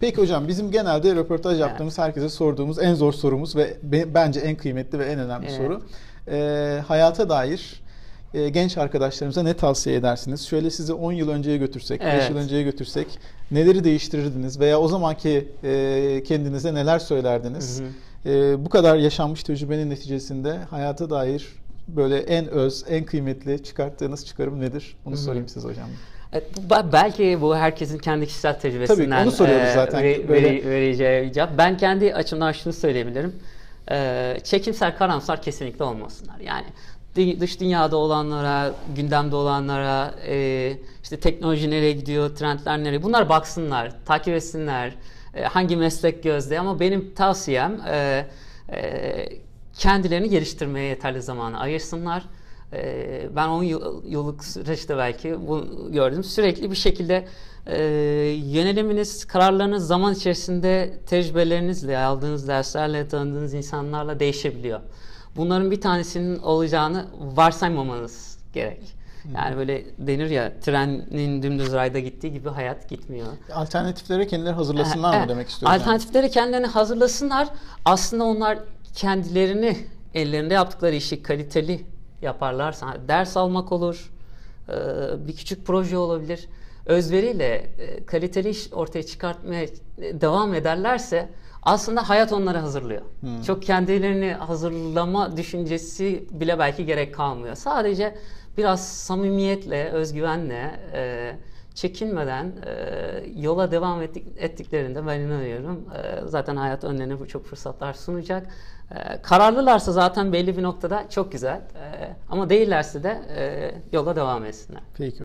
Peki hocam bizim genelde röportaj yaptığımız herkese sorduğumuz en zor sorumuz ve be- bence en kıymetli ve en önemli Evet. soru. Ee, hayata dair e, genç arkadaşlarımıza ne tavsiye edersiniz? Şöyle sizi 10 yıl önceye götürsek, 5 Evet. yıl önceye götürsek neleri değiştirirdiniz veya o zamanki e, kendinize neler söylerdiniz? Hı hı. E, bu kadar yaşanmış tecrübenin neticesinde hayata dair böyle en öz, en kıymetli çıkarttığınız çıkarım nedir? Bunu Hı hı. sorayım size hocam. Be- belki bu herkesin kendi kişisel tecrübesinden onu soruyoruz zaten. ve- Böyle- vereceği cevap. Ben kendi açımdan şunu söyleyebilirim. Ee, çekimser, karamsar kesinlikle olmasınlar. Yani dış dünyada olanlara, gündemde olanlara, e, işte teknoloji nereye gidiyor, trendler nereye, bunlar baksınlar, takip etsinler. E, hangi meslek gözde ama benim tavsiyem e, e, kendilerini geliştirmeye yeterli zamanı ayırsınlar. Ee, ben 10 yıl, yıllık süreçte belki bunu gördüm. Sürekli bir şekilde e, yöneliminiz, kararlarınız zaman içerisinde tecrübelerinizle, aldığınız derslerle, tanıdığınız insanlarla değişebiliyor. Bunların bir tanesinin olacağını varsaymamanız gerek. Yani böyle denir ya trenin dümdüz rayda gittiği gibi hayat gitmiyor. Alternatiflere kendileri hazırlasınlar mı demek istiyorum. Alternatifleri kendilerini hazırlasınlar. Aslında onlar kendilerini ellerinde yaptıkları işi kaliteli yaparlarsa ders almak olur, e, bir küçük proje olabilir. Özveriyle e, kaliteli iş ortaya çıkartmaya devam ederlerse aslında hayat onları hazırlıyor. Hmm. Çok kendilerini hazırlama düşüncesi bile belki gerek kalmıyor. Sadece biraz samimiyetle, özgüvenle, e, çekinmeden e, yola devam ettik, ettiklerinde ben inanıyorum. E, zaten hayat önlerine bu çok fırsatlar sunacak. E, kararlılarsa zaten belli bir noktada çok güzel. Ama değillerse de e, yola devam etsinler. Peki.